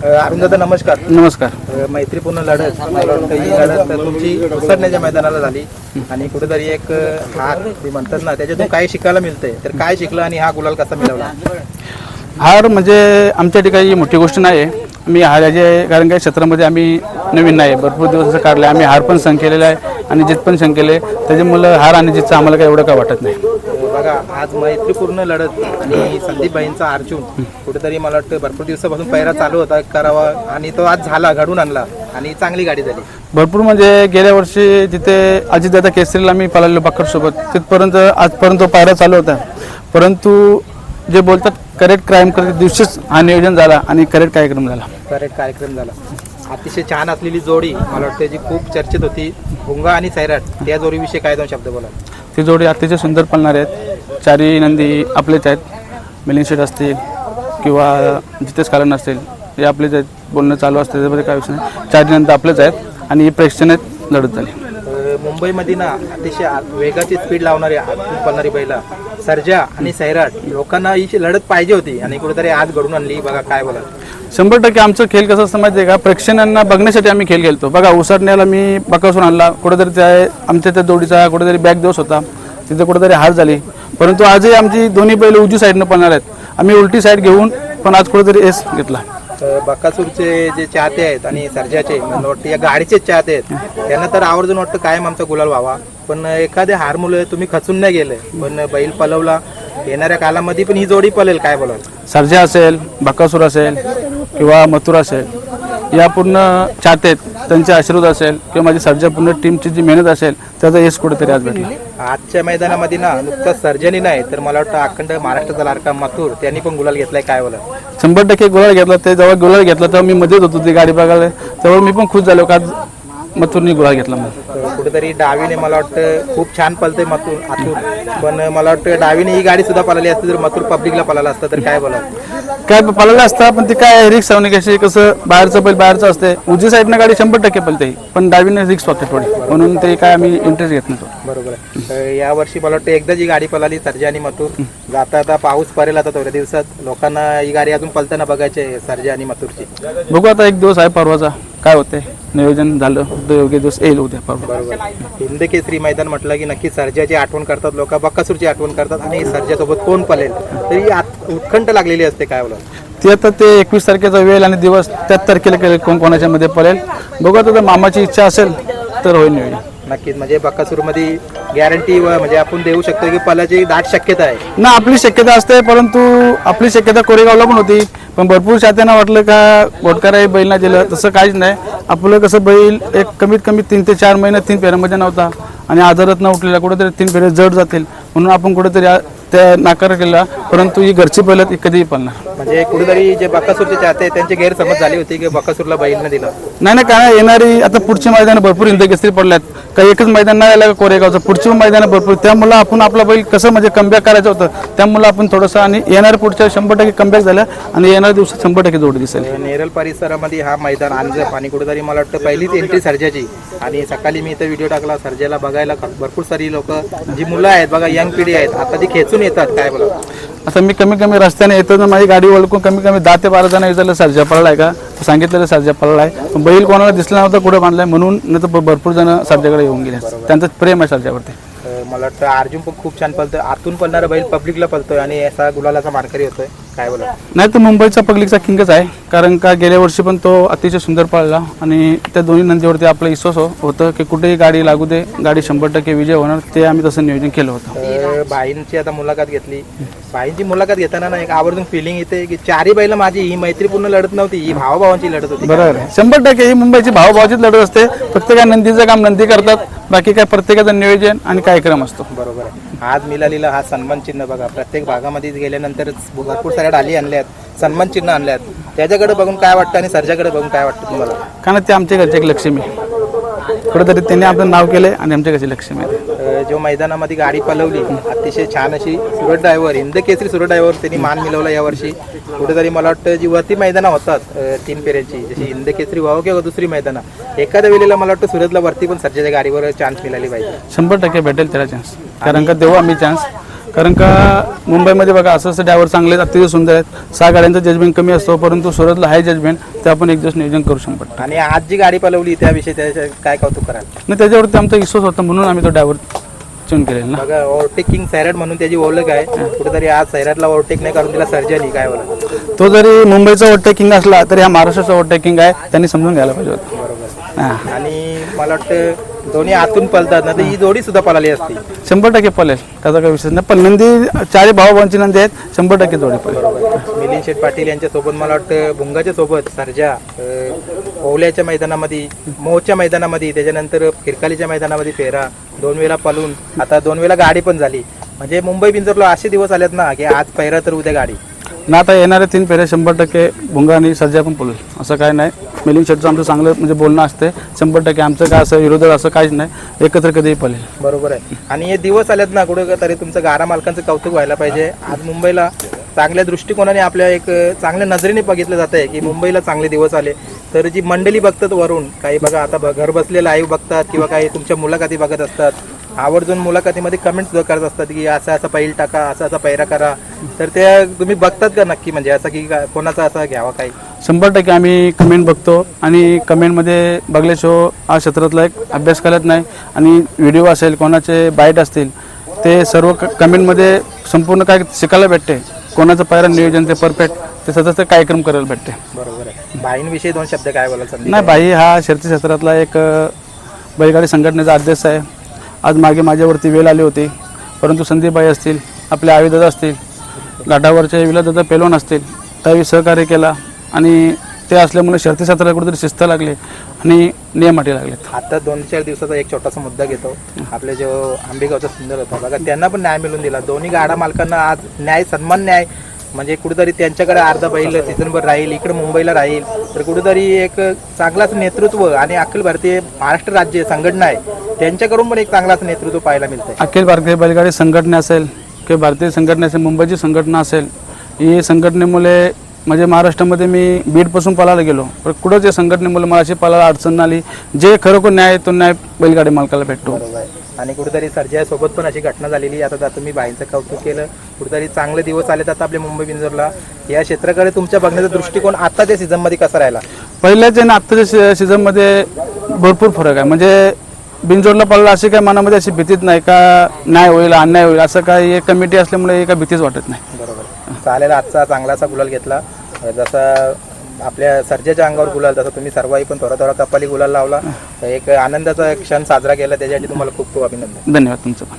अरुणदादा नमस्कार. नमस्कार. मैत्रीपूर्ण लढत मला वाटतं ही लढत तुमची उसरण्याच्या मैदानाला झाली. आणि कुठेतरी एक हार म्हणतात ना त्याच्यातून काय शिकायला मिळतंय? तर काय शिकलं आणि हा गुलाल कसा मिळवला? हार म्हणजे आमच्या ठिकाणी मोठी गोष्ट नाही आहे आम्ही हाराचे कारण काही क्षेत्रामध्ये आम्ही नवीन नाही. भरपूर दिवस असं काढले आम्ही हार पण संग केलेला आहे आणि जीत पण संग केले त्याच्यामुळं हार आणि जीतचं आम्हाला काही एवढं काय वाटत नाही. बघा आज मैत्रीपूर्ण लढत आणि संदीप भाईंचा अर्जुन कुठेतरी मला वाटतं भरपूर दिवसापासून पहिरा चालू होता करावा. आणि तो आज झाला घडून आणला आणि चांगली गाडी झाली. भरपूर म्हणजे गेल्या वर्षी जिथे अजितदादा केसरीला मी पळालेलो बाकरसोबत तिथपर्यंत आजपर्यंत तो पायरा चालू होता. परंतु जे बोलतात करेक्ट क्राईम करते दिवशीच हा नियोजन झाला आणि करेक्ट कार्यक्रम झाला. करेक्ट कार्यक्रम झाला. अतिशय छान असलेली जोडी मला वाटतं जी खूप चर्चेत होती भुंगा आणि सैराट त्या जोडीविषयी काय दोन शब्द बोला ती जोडी अतिशय सुंदर पळणार आहेत. चारी नंदी आपलेच आहेत. मिलिंद शेट असतील किंवा जितेश कारण असतील हे आपलेच आहेत. बोलणं चालू असतं त्याच्यामध्ये काय विषय नाही. चारी नंदी आपलेच आहेत आणि ही प्रेक्षणीय लढत झाली. मुंबईमध्ये ना अतिशय वेगाची स्पीड लावणारी पळणारी बैला सर्जा आणि सैराट लोकांना ही लढत पाहिजे होती आणि कुठेतरी आज घडून आणली. बघा काय बोला शंभर टक्के आमचं खेळ कसं असतं माहिती आहे का? प्रेक्षकांना बघण्यासाठी आम्ही खेळ खेळतो. बघा उसरण्याला मी बकासून आणला. कुठेतरी त्या आमच्या त्या जोडीचा कुठेतरी बॅक दिवस होता. तिथे कुठेतरी हार झाली. परंतु आजही आमची दोन्ही बैल उजवी साईडनं पळणार आहेत. आम्ही उलटी साईड घेऊन पण आज कुठेतरी एस घेतला. बकासूरचे जे चाहते आहेत आणि सर्जाचे मला वाटतं या गाडीचेच चाहते आहेत त्यांना तर आवर्जून वाटतं कायम आमचा गुलाल व्हावा. पण एखाद्या हार मुलं तुम्ही खचून नाही गेले. पण बैल पलवला. येणाऱ्या कालामध्ये पण ही जोडी पलेल काय बोलाल? सर्जा असेल बकासूर असेल किंवा मथुर असेल या पूर्ण चाहते आहेत. त्यांचे आशीर्वाद असेल किंवा माझी सर्जा पूर्ण टीमची जी मेहनत असेल त्याचा यश कुठेतरी आज भेटला. आजच्या मैदानामध्ये ना नुकताच सर्जनी नाही तर मला वाटतं अखंड महाराष्ट्राचा लाडका मथुर त्यांनी पण गुलाल घेतलाय काय बोला? शंभर टक्के गुलाल घेतला ते जेव्हा गुलाल घेतला तेव्हा मी मध्येच होतो ती गाडी बघायला. तेव्हा मी पण खुश झालो का मथुरनी गुलाल घेतला तर कुठेतरी डावीने मला वाटतं खूप छान पलतंय मथुर आतून. पण मला वाटतं डावीने ही गाडी सुद्धा पळाली असती तर मथुर पब्लिकला पळाला असतं तर काय बोला काय पळायला असता पण ते काय रिक्स होणे कशी कसं बाहेरचं बैल बाहेरचं असते. उजवी साईडनं गाडी शंभर टक्के पळते पण डावीने रिक्स होते थोडी. म्हणून ते काय आम्ही इंटरेस्ट घेत नव्हतो. बरोबर आहे. या वर्षी मला वाटतं एकदा जी गाडी पळाली सर्जा आणि मथुर. जाता आता पाऊस पडेल आता थोड्या दिवसात. लोकांना ही गाडी अजून पलताना बघायची आहे सर्जा आणि मथुरची. बघू आता एक दिवस आहे परवाचा. काय होते? नियोजन झालं तर योग्य दिवस येईल उद्या बरोबर. हिंद केसरी मैदान म्हटलं की नक्की सर्जाची आठवण करतात लोक बक्कासूरची आठवण करतात आणि सर्जासोबत कोण पळेल? तरी आत- उत्कंठ लागलेली असते काय बोला ते आता ते एकवीस तारखेचा वेळ आणि दिवस त्याच तारखेला केले कोण कोणाच्या मध्ये पळेल? बघू आता जर मामाची इच्छा असेल तर होईल नियोजन. नक्कीच. म्हणजे बक्कासूरमध्ये गॅरंटी म्हणजे आपण देऊ शकतो की पलाची दाट शक्यता आहे. ना आपली शक्यता असते परंतु आपली शक्यता कोरेगावला पण होती. पण भरपूर शात्यांना वाटलं का गोटकारा बैल नाही दिलं. तसं काहीच नाही. आपलं कसं बैल एक कमीत कमी तीन ते चार महिन्यात तीन फेऱ्यामध्ये नव्हता. आणि आजारात न उठलेला कुठेतरी तीन फेरे जड जातील. म्हणून आपण कुठेतरी आ- त्या नाकार केला. परंतु ही घरची बैल ती कधीही पळणार. म्हणजे कुठेतरी जे बक्कासूरचे चाहते त्यांची गैरसमज झाली होती की बक्कासूरला बैल न दिलं? नाही नाही काय येणारी आता पुढची मैदान भरपूर हिंद केसरी पडल्यात. काही एकच मैदान नाही आलं कोरेगावचं. पुढची मैदान भरपूर. त्यामुळं आपण आपला बैल कसं म्हणजे कमबॅक करायचं होतं त्यामुळं आपण थोडंसं आणि येणाऱ्या पुढच्या शंभर टक्के कमबॅक झालं आणि येणाऱ्या दिवसात शंभर टक्के जोडी दिसेल. नेरल परिसरामध्ये हा मैदान अंजप आणि कुठेतरी मला वाटतं पहिलीच एंट्री सर्जाची. आणि सकाळी मी इथं व्हिडिओ टाकला सर्जाला बघायला भरपूर सारी लोक जी मुलं आहेत बघा यंग पिढी आहेत आता ती खेचून येतात काय बोला आता मी कमी कमी रस्त्याने येतो माझी गाडी ओळखून कमी कमी दहा ते बारा जण विचारलं सर्जा आहे का? सांगितलेलं सर्जा पडलाय. पण बैल कोणाला दिसला नव्हता कुठे बांधलाय म्हणून नाही तर भरपूर जण सर्जाकडे येऊन गेले. त्यांचं प्रेम आहे सर्जावरती. मला वाटतं अर्जुन पण खूप छान पळतोय. आतून पळणारा बैल पब्लिकला पळतोय आणि असा गुलालाचा मानकरी होतोय. काय बोला नाही तर मुंबईचा पब्लिकचा किंगच आहे. कारण का गेल्या वर्षी पण तो अतिशय सुंदर पळला आणि त्या दोन्ही नंदीवरती आपलं विश्वास हो- होतं की कुठेही गाडी लागू दे गाडी शंभर टक्के विजय होणार. ते आम्ही तसं नियोजन केलं होतं. तर भाईंची आता मुलाखत घेतली. भाईंची मुलाखत घेताना ना एक आवर्जून फिलिंग येते की चारी बैल माझी ही मैत्रीपूर्ण लढत नव्हती ही भावाभावांची लढत होती. बरोबर आहे. शंभर टक्के ही मुंबईची भावभावाचीच लढत असते. फक्त काय नंदीचं काम नंदी करतात. बाकी काय प्रत्येकाचं नियोजन आणि कार्यक्रम असतो. बरोबर आहे. आज मिळालेला हा सन्मान चिन्ह बघा. प्रत्येक भागामध्ये गेल्यानंतर भरपूर साऱ्या डाली आणल्यात सन्मान चिन्ह आणल्यात. त्याच्याकडे बघून काय वाटतं आणि सर्जाकडे बघून काय वाटतं तुम्हाला? कारण ते आमच्या घरचे एक लक्ष्मी. कुठेतरी त्यांनी आपलं नाव केलंय आणि आमच्या घरची लक्ष्मी आहे जो मैदानामध्ये गाडी पलवली अतिशय छान अशी सुरत ड्रायव्हर हिंद केसरी सुरत ड्रायव्हर त्यांनी मान मिळवला यावर्षी. कुठेतरी मला वाटतं जी वरती मैदानं होतात तीन फेऱ्यांची जशी हिंद केसरी व्हावं किंवा दुसरी मैदानं एखाद्या वेळेला मला वाटतं सुरतला वरती पण सर्जाच्या गाडीवर चान्स मिळाली पाहिजे. शंभर टक्के भेटेल त्याला चान्स कारण का देऊ आम्ही चान्स कारण का मुंबईमध्ये बघा असं असं ड्रायव्हर चांगले आहेत, अतिशय सुंदर आहेत. सहा गाड्यांचा जजमेंट कमी असतो परंतु सुरतला हाय जजमेंट ते आपण एक दिवस नियोजन करू शकतो आणि आज जी गाडी पलवली त्याविषयी त्याच्या काय कौतुक कराल? आणि त्याच्यावरती आमचा विश्वास होता म्हणून आम्ही तो ड्रायव्हर चून केलेला ना. बघा ओव्हरटेक किंग सैराट म्हणून त्याची ओळख आहे. कुठेतरी आज सैराटला ओव्हरटेक नाही करून तिला सर्जरी काय बोला तो जरी मुंबईचा ओव्हरटेकिंग असला तरी हा महाराष्ट्राचा ओव्हरटेकिंग आहे त्यांनी समजून घ्यायला पाहिजे होतं. बरोबर. हां. आणि मला वाटतं दोन्ही आतून पलतात ना तर ही जोडी सुद्धा पळाली असती. शंभर टक्के पळेल. त्याचा काही विषय नाही. पण नंदी चारही भावाभावांची नंदी आहेत शंभर टक्के जोडी पळेल. मिलिंद शेठ पाटील यांच्या सोबत मला वाटतं भुंगाच्या सोबत सर्जा ओवल्याच्या मैदानामध्ये मोहच्या मैदानामध्ये त्याच्यानंतर खिरकालीच्या मैदानामध्ये फेरा दोन वेळा पळून आता दोन वेळा गाडी पण झाली. म्हणजे मुंबई बिंजरला असे दिवस आलेत ना की आज फेरा तर उद्या गाडी. ना आता येणारे तीन पेरे शंभर टक्के भुंगा आणि सर्जा पण पळेल असं काय नाही. मिलिंग शेटचं आमचं चांगलं म्हणजे बोलणं असते. शंभर टक्के आमचं काय असं विरोधक असं काहीच नाही. एकत्र कधीही पडेल बरोबर आहे. आणि हे दिवस आलेत ना कुठं तरी तुमचं गारा मालकांचं कौतुक व्हायला पाहिजे. आज मुंबईला चांगल्या दृष्टिकोनाने आपल्या एक चांगल्या नजरेने बघितलं जात आहे की मुंबईला चांगले दिवस आले. तर जी मंडळी बघतात वरून काही बघा आता ब- घर बसले लाईव्ह बघतात किंवा काही तुमच्या मुलाखती बघत असतात. आवर्जून मुलाखतीमध्ये कमेंट्स करत असतात की असं असं पैल टाका असं असं पैरा करा. तर ते तुम्ही बघतात का नक्की? म्हणजे असं की कोणाचा असा घ्यावा काही? शंभर टक्के आम्ही कमेंट बघतो आणि कमेंटमध्ये बघल्याशिवाय हा क्षेत्रातला एक अभ्यास करत नाही. आणि व्हिडिओ असेल कोणाचे बाईट असतील ते सर्व कमेंटमध्ये संपूर्ण काय शिकायला भेटते. कोणाचं पायरा नियोजन ते परफेक्ट ते सतत ते कार्यक्रम करायला भेटते. बरोबर आहे. बाईंविषयी दोन शब्द काय बोला संदीप? नाही बाई हा शर्ती क्षेत्रातला एक बैलगाडी संघटनेचा अध्यक्ष आहे. आज मागे माझ्यावरती वेळ आली होती. परंतु संदीपबाई असतील आपले आविदादा असतील घाटावरचे विलादादा पेलवान असतील त्यावेळी सहकार्य केला आणि ते असल्यामुळे शर्ती क्षेत्राला कुठेतरी शिस्त लागले आणि नियम लागले लागलेत. आता दोन चार दिवसाचा एक छोटासा मुद्दा घेतो. आपले जो आंबेगावचा सुंदर होता बघा त्यांना पण न्याय मिळून दिला. दोन्ही गाडा मालकांना आज न्याय सन्मान न्याय म्हणजे कुठेतरी त्यांच्याकडे अर्धा बैल सीझनभर राहील इकडे मुंबईला राहील. तर कुठेतरी एक चांगलाच नेतृत्व आणि अखिल भारतीय महाराष्ट्र राज्य संघटना आहे त्यांच्याकडून पण एक चांगलाच नेतृत्व पाहायला मिळतं अखिल भारतीय बैलगाडी संघटना असेल किंवा भारतीय संघटना असेल मुंबईची संघटना असेल ही संघटनेमुळे म्हणजे महाराष्ट्रामध्ये मी बीडपासून पळायला गेलो. पण कुठंच या संघटनेमुळे मला अशी पळायला अडचण आली जे खरोखर न्याय तो न्याय बैलगाडी मालकाला भेटतो. आणि कुठेतरी सर्जा सोबत पण अशी घटना झालेली आता आता तुम्ही बाईंचं कौतुक केलं. कुठेतरी चांगले दिवस आलेत आता आपल्या मुंबई बिंजोरला. या क्षेत्राकडे तुमच्या बघण्याचा दृष्टिकोन आताच्या सीझनमध्ये कसा राहिला? पहिल्याच्या आणि आत्ताच्या सीझनमध्ये भरपूर फरक आहे. म्हणजे बिनजोडला पडला अशी काय मनामध्ये अशी भीतीच नाही का न्याय होईल अन्याय होईल असं काय एक कमिटी असल्यामुळे एका भीतीच वाटत नाही. बरोबर. चालेल आजचा चांगलासा गुलाल घेतला. जसा आपल्या सर्जाच्या अंगावर गुलाल तसं तुम्ही सर्वही पण थोडा थोडा कपाली गुलाल लावला एक आनंदाचा क्षण साजरा केला त्याच्यासाठी तुम्हाला खूप खूप अभिनंदन. धन्यवाद तुमचं पण.